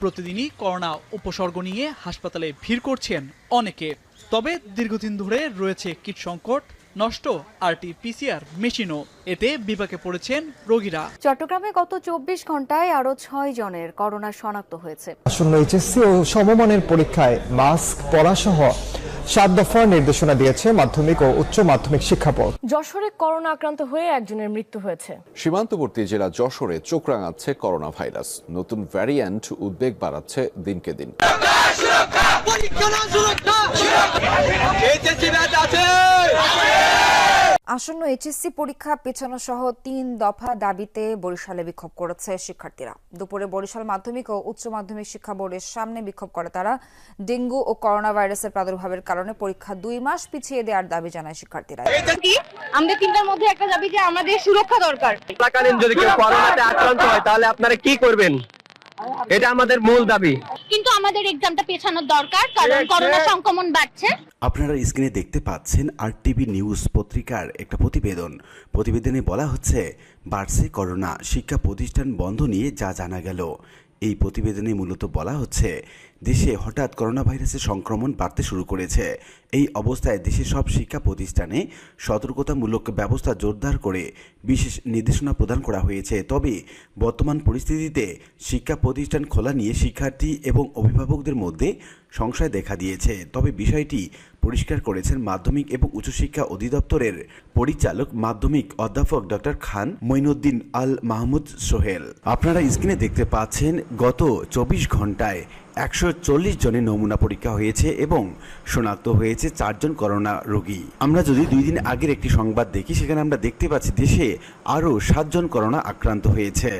প্রতিদিনই করোনা উপসর্গ নিয়ে হাসপাতালে ভিড় করছেন অনেকে। তবে দীর্ঘদিন ধরে রয়েছে কীট সংকট নষ্ট আরটি পিসিআর মেশিনও। এতে বিপাকে পড়েছেন রোগীরা। চট্টগ্রামে গত চব্বিশ ঘন্টায় আরও ছয় জনের করোনা শনাক্ত হয়েছে। আসন্ন এইচএসসি ও সমমানের পরীক্ষায় মাস্ক পরা সহ সাত দফার নির্দেশনা দিয়েছে মাধ্যমিক ও উচ্চ মাধ্যমিক শিক্ষা বোর্ড। যশোরে করোনা আক্রান্ত হয়ে একজনের মৃত্যু হয়েছে। সীমান্তবর্তী জেলা যশোরে চোখ রাঙাচ্ছে করোনা ভাইরাস। নতুন ভ্যারিয়েন্ট উদ্বেগ বাড়াচ্ছে দিনকে দিন। আসন্ন এইচএসসি পরীক্ষা পেছানো সহ তিন দফা দাবিতে বরিশালে বিক্ষোভ করেছে শিক্ষার্থীরা। দুপুরে বরিশাল মাধ্যমিক ও উচ্চ মাধ্যমিক শিক্ষা বোর্ডের সামনে বিক্ষোভ করে তারা। ডেঙ্গু ও করোনা ভাইরাসের প্রাদুর্ভাবের কারণে পরীক্ষা দুই মাস পিছিয়ে দেওয়ার দাবি জানায় শিক্ষার্থীরা। আমাদের তিনটার মধ্যে একটা দাবি যে আমাদের সুরক্ষা দরকার। যদি কেউ করোনাতে আক্রান্ত হয় তাহলে আপনারা কি করবেন? এটা আমাদের মূল দাবি। কিন্তু আমাদের এক্সামটা পেছানোর দরকার কারণ করোনা সংক্রমণ বাড়ছে। আপনারা স্ক্রিনে দেখতে পাচ্ছেন আর টিভি নিউজ পত্রিকার একটা প্রতিবেদন। প্রতিবেদনে বলা হচ্ছে বাড়ছে করোনা শিক্ষা প্রতিষ্ঠান বন্ধ নিয়ে যা জানা গেল। এই প্রতিবেদনে মূলত বলা হচ্ছে দেশে হঠাৎ করোনা ভাইরাসের সংক্রমণ বাড়তে শুরু করেছে। এই অবস্থায় দেশের সব শিক্ষা প্রতিষ্ঠানে সতর্কতামূলক ব্যবস্থা জোরদার করে বিশেষ নির্দেশনা প্রদান করা হয়েছে। তবে বর্তমান পরিস্থিতিতে শিক্ষা প্রতিষ্ঠান খোলা নিয়ে শিক্ষার্থী এবং অভিভাবকদের মধ্যে সংশয় দেখা দিয়েছে। তবে বিষয়টি পরিষ্কার করেছেন মাধ্যমিক এবং উচ্চশিক্ষা অধিদপ্তরের পরিচালক মাধ্যমিক অধ্যাপক ডক্টর খান মঈনুদ্দিন আল মাহমুদ সোহেল। আপনারা স্ক্রিনে দেখতে পাচ্ছেন, গত চব্বিশ ঘন্টায় একশো চল্লিশ জনের নমুনা পরীক্ষা হয়েছে এবং শনাক্ত হয়েছে চারজন করোনা রোগী। আমরা যদি দুই দিন আগের একটি সংবাদ দেখি, সেখানে আমরা দেখতে পাচ্ছি দেশে আরও সাতজন করোনা আক্রান্ত হয়েছে।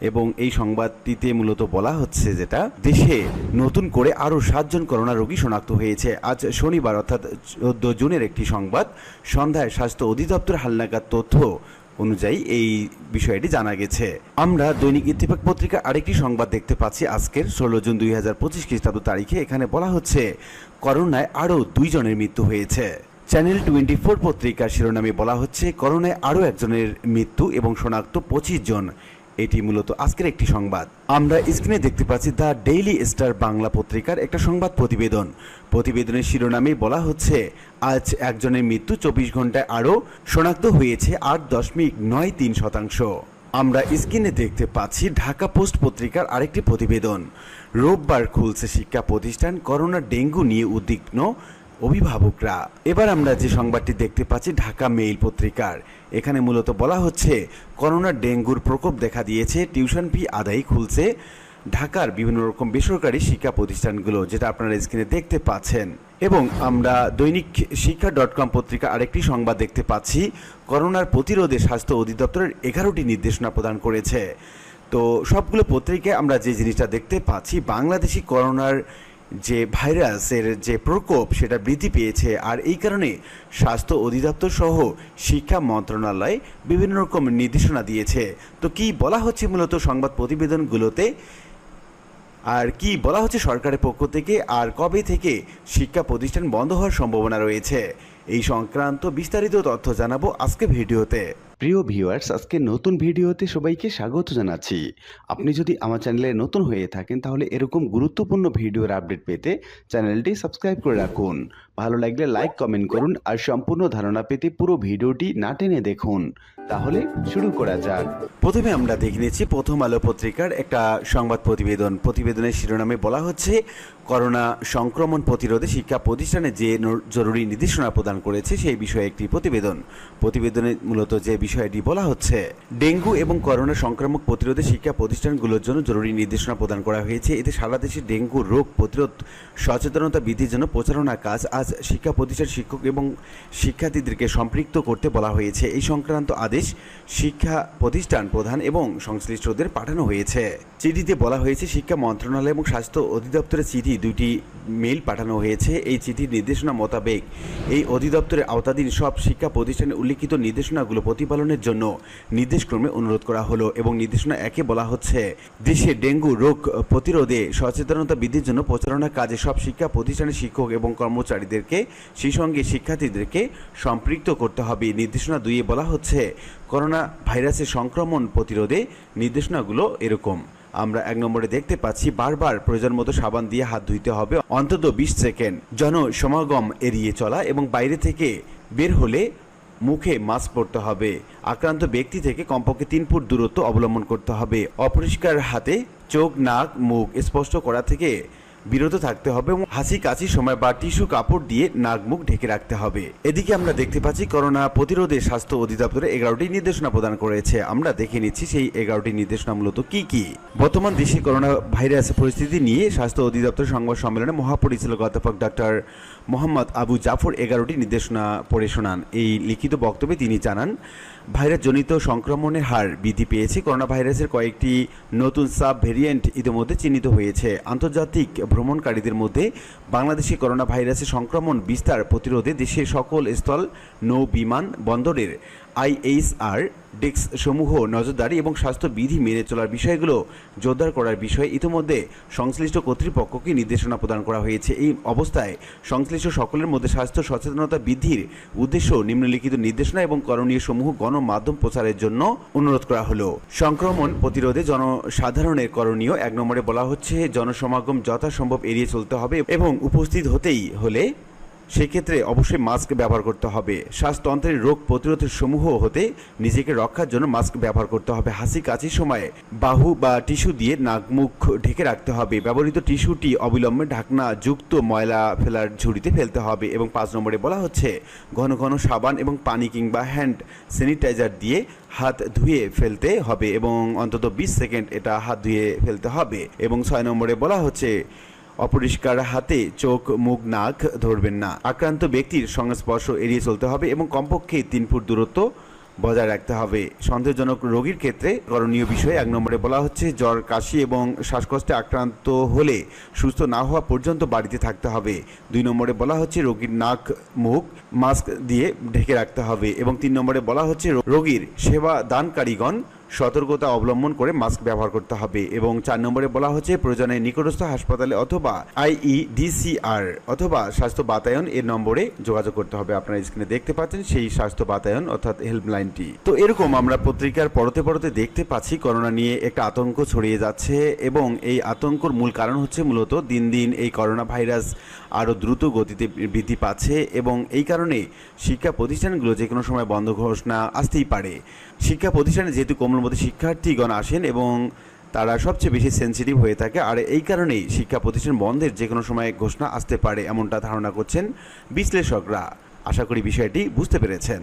এবং এই সংবাদটিতে মূলত বলা হচ্ছে যেটা, দেশে নতুন করে আরও সাতজন করোনা রোগী শনাক্ত হয়েছে। আজ শনিবার, অর্থাৎ চোদ্দ জুনের একটি সংবাদ, সন্ধ্যায় স্বাস্থ্য অধিদপ্তর হালনাগাদ তথ্য অনুযায়ী এই বিষয়টি জানা গেছে। আমরা দৈনিক ইত্তেফাক পত্রিকা আরেকটি সংবাদ দেখতে পাচ্ছি আজকের, ষোলো জুন দুই হাজার পঁচিশ খ্রিস্টাব্দ তারিখে। এখানে বলা হচ্ছে, করোনায় আরও দুইজনের মৃত্যু হয়েছে। চ্যানেল টোয়েন্টি ফোর পত্রিকার শিরোনামে বলা হচ্ছে, করোনায় আরও একজনের মৃত্যু এবং শনাক্ত পঁচিশ জন। এটি মূলত আজকের একটি সংবাদ। আমরা স্ক্রিনে দেখতে পাচ্ছি দ্য ডেইলি স্টার বাংলা পত্রিকার একটা সংবাদ প্রতিবেদন। প্রতিবেদনের শিরোনামে বলা হচ্ছে, আজ একজনের মৃত্যু চব্বিশ ঘন্টায় আরও শনাক্ত হয়েছে আট দশমিক নয় তিন শতাংশ। আমরা স্ক্রিনে দেখতে পাচ্ছি ঢাকা পোস্ট পত্রিকার আরেকটি প্রতিবেদন। রোববার খুলছে শিক্ষা প্রতিষ্ঠান করোনা ডেঙ্গু নিয়ে উদ্বিগ্ন অভিভাবকরা। এবার আমরা যে সংবাদটি দেখতে পাচ্ছি ঢাকা মেইল পত্রিকার, এখানে মূলত বলা হচ্ছে, করোনা ডেঙ্গুর প্রকোপ দেখা দিয়েছে, টিউশন ফি আদায় খুলছে, ঢাকার বিভিন্ন রকম বেসরকারি শিক্ষা প্রতিষ্ঠানগুলো, যেটা আপনারা স্ক্রিনে দেখতে পাচ্ছেন। এবং আমরা দৈনিক শিক্ষা ডট কম পত্রিকা আরেকটি সংবাদ দেখতে পাচ্ছি, করোনার প্রতিরোধে স্বাস্থ্য অধিদপ্তরের এগারোটি নির্দেশনা প্রদান করেছে। তো সবগুলো পত্রিকায় আমরা যে জিনিসটা দেখতে পাচ্ছি, বাংলাদেশি করোনার যে ভাইরাসের যে প্রকোপ সেটা বৃদ্ধি পেয়েছে, আর এই কারণে স্বাস্থ্য অধিদপ্তর সহ শিক্ষা মন্ত্রণালয় বিভিন্ন রকম নির্দেশনা দিয়েছে। তো কি বলা হচ্ছে মূলত সংবাদ প্রতিবেদনগুলোতে? আর কি বলা হচ্ছে সরকারের পক্ষ থেকে? আর কবে থেকে শিক্ষা প্রতিষ্ঠান বন্ধ হওয়ার সম্ভাবনা রয়েছে? এই সংক্রান্ত বিস্তারিত তথ্য জানাব আজকে ভিডিওতে। প্রিয় ভিউয়ার্স আজকে নতুন ভিডিওতে সবাইকে স্বাগত জানাচ্ছি। আপনি যদি আমার চ্যানেলে নতুন হয়ে থাকেন, তাহলে এরকম গুরুত্বপূর্ণ ভিডিওর আপডেট পেতে চ্যানেলটি সাবস্ক্রাইব করে রাখুন। ভালো লাগলে লাইক কমেন্ট করুন আর সম্পূর্ণ ধারণা পেতে পুরো ভিডিওটি না টেনে দেখুন। তাহলে শুরু করা যাক। প্রথমে আমরা দেখে নিয়েছি প্রথম আলো পত্রিকার একটা সংবাদ প্রতিবেদন। প্রতিবেদনের শিরোনামে বলা হচ্ছে, করোনা সংক্রমণ প্রতিরোধে শিক্ষা প্রতিষ্ঠানে যে জরুরি নির্দেশনা প্রদান করেছে, সেই বিষয়ে একটি প্রতিবেদন। প্রতিবেদনে মূলত যে বিষয়টি বলা হচ্ছে। ডেঙ্গু এবং করোনা সংক্রামক প্রতিরোধে শিক্ষা প্রতিষ্ঠানগুলোর জন্য জরুরি নির্দেশনা প্রদান করা হয়েছে। এতে সারা দেশে ডেঙ্গু রোগ প্রতিরোধ সচেতনতা বৃদ্ধির জন্য প্রচারণা কাজ আজ শিক্ষা প্রতিষ্ঠান শিক্ষক এবং শিক্ষার্থীদেরকে সম্পৃক্ত করতে বলা হয়েছে। এই সংক্রান্ত আদেশ শিক্ষা প্রতিষ্ঠান প্রধান এবং সংশ্লিষ্টদের পাঠানো হয়েছে। চিঠিতে বলা হয়েছে, শিক্ষা মন্ত্রণালয় এবং স্বাস্থ্য অধিদপ্তরের চিঠি দুটি মেইল পাঠানো হয়েছে। এই চিঠির নির্দেশনা মোতাবেক এই অধিদপ্তরের আওতাধীন সব শিক্ষা প্রতিষ্ঠানে উল্লিখিত নির্দেশনাগুলো প্রতিপালনের জন্য নির্দেশক্রমে অনুরোধ করা হলো এবং নির্দেশনা একে বলা হচ্ছে, দেশে ডেঙ্গু রোগ প্রতিরোধে সচেতনতা বৃদ্ধির জন্য প্রচারণা কাজে সব শিক্ষা প্রতিষ্ঠানের শিক্ষক এবং কর্মচারীদেরকে, সেই সঙ্গে শিক্ষার্থীদেরকে সম্পৃক্ত করতে হবে। নির্দেশনা দুইয়ে বলা হচ্ছে, করোনা ভাইরাসের সংক্রমণ প্রতিরোধে নির্দেশনাগুলো এরকম। আমরা এক নম্বরে দেখতে পাচ্ছি, বারবার প্রয়োজন মতো সাবান দিয়ে হাত ধুইতে হবে, অন্তত বিশ সেকেন্ড। জনসমাগম এড়িয়ে চলা এবং বাইরে থেকে বের হলে মুখে মাস্ক পরতে হবে। আক্রান্ত ব্যক্তি থেকে কমপক্ষে তিন ফুট দূরত্ব অবলম্বন করতে হবে। অপরিষ্কার হাতে চোখ, নাক, মুখ স্পষ্ট করা থেকে বিরত থাকতে হবে এবং হাসি কাশির সময় বা টিস্যু কাপড় দিয়ে নাক মুখ ঢেকে রাখতে হবে। এদিকে আমরা দেখতে পাচ্ছি করোনা প্রতিরোধে স্বাস্থ্য অধিদপ্তরে এগারোটি নির্দেশনা প্রদান করেছে। আমরা দেখে নিচ্ছি সেই এগারোটি নির্দেশনা মূলত কি কি? বর্তমান দেশে করোনা ভাইরাস পরিস্থিতি নিয়ে স্বাস্থ্য অধিদপ্তর সংবাদ সম্মেলনে মহাপরিচালক অধ্যাপক ডাক্তার মোহাম্মদ আবু জাফর এগারোটি নির্দেশনা পড়ে শোনান। এই লিখিত বক্তব্যে তিনি জানান ভাইরাসজনিত সংক্রমণের হার বৃদ্ধি পেয়েছে। করোনা ভাইরাসের কয়েকটি নতুন সাব ভেরিয়েন্ট ইতিমধ্যে চিহ্নিত হয়েছে। আন্তর্জাতিক ভ্রমণকারীদের মধ্যে বাংলাদেশে করোনা ভাইরাসের সংক্রমণ বিস্তার প্রতিরোধে দেশের সকল স্থল, নৌ বিমান বন্দরের আইএইচআর ডেস্ক সমূহ নজরদারি এবং স্বাস্থ্যবিধি মেনে চলার বিষয়গুলো জোরদার করার বিষয়ে ইতিমধ্যে সংশ্লিষ্ট কর্তৃপক্ষকে নির্দেশনা প্রদান করা হয়েছে। এই অবস্থায় সংশ্লিষ্ট সকলের মধ্যে স্বাস্থ্য সচেতনতা বৃদ্ধির উদ্দেশ্য নিম্নলিখিত নির্দেশনা এবং করণীয় সমূহ গণমাধ্যম প্রচারের জন্য অনুরোধ করা হলো। সংক্রমণ প্রতিরোধে জনসাধারণের করণীয় এক নম্বরে বলা হচ্ছে, জনসমাগম যথাসম্ভব এড়িয়ে চলতে হবে এবং উপস্থিত হতেই হলে সেক্ষেত্রে অবশ্যই মাস্ক ব্যবহার করতে হবে। শ্বাসতন্ত্রের রোগ প্রতিরোধের সমূহ হতে নিজেকে রক্ষার জন্য মাস্ক ব্যবহার করতে হবে। হাসি কাশির সময়ে বাহু বা টিস্যু দিয়ে নাক মুখ ঢেকে রাখতে হবে। ব্যবহৃত টিস্যুটি অবিলম্বে ঢাকনা, যুক্ত ময়লা ফেলার ঝুড়িতে ফেলতে হবে এবং পাঁচ নম্বরে বলা হচ্ছে, ঘন ঘন সাবান এবং পানি কিংবা হ্যান্ড স্যানিটাইজার দিয়ে হাত ধুয়ে ফেলতে হবে এবং অন্তত বিশ সেকেন্ড এটা হাত ধুয়ে ফেলতে হবে এবং ছয় নম্বরে বলা হচ্ছে অপরিষ্কার হাতে চোখ, মুখ, নাক ধরবেন না। আক্রান্ত ব্যক্তির সংস্পর্শ এড়িয়ে চলতে হবে এবং কমপক্ষে তিন ফুট দূরত্ব বজায় রাখতে হবে। সন্দেহজনক রোগীর ক্ষেত্রে করণীয় বিষয়ে এক নম্বরে বলা হচ্ছে, জ্বর, কাশি এবং শ্বাসকষ্টে আক্রান্ত হলে সুস্থ না হওয়া পর্যন্ত বাড়িতে থাকতে হবে। দুই নম্বরে বলা হচ্ছে, রোগীর নাক, মুখ, মাস্ক দিয়ে ঢেকে রাখতে হবে এবং তিন নম্বরে বলা হচ্ছে, রোগীর সেবা দানকারীগণ সতর্কতা অবলম্বন করে মাস্ক ব্যবহার করতে হবে এবং চার নম্বরে বলা হচ্ছে প্রয়োজনে নিকটস্থ হাসপাতালে অথবা আইইডিসিআর অথবা স্বাস্থ্য বাতায়ন এর নম্বরে যোগাযোগ করতে হবে। আপনারা স্ক্রিনে দেখতে পাচ্ছেন সেই স্বাস্থ্য বাতায়ন অর্থাৎ হেল্পলাইনটি। তো এরকম আমরা পত্রিকার পরতে পরতে দেখতে পাচ্ছি, করোনা নিয়ে একটা আতঙ্ক ছড়িয়ে যাচ্ছে এবং এই আতঙ্কর মূল কারণ হচ্ছে মূলত দিন দিন এই করোনা ভাইরাস আরও দ্রুত গতিতে বৃদ্ধি পাচ্ছে এবং এই কারণে শিক্ষা প্রতিষ্ঠানগুলো যে কোনো সময় বন্ধ ঘোষণা আসতেই পারে। শিক্ষা প্রতিষ্ঠানে যেহেতু কোমলমতি শিক্ষার্থীগণ আসেন এবং তারা সবচেয়ে বেশি সেন্সিটিভ হয়ে থাকে। আর এই কারণেই শিক্ষা প্রতিষ্ঠান বন্ধের যে কোনো সময় ঘোষণা আসতে পারে এমনটা ধারণা করছেন বিশ্লেষকরা। আশা করি বিষয়টি বুঝতে পেরেছেন।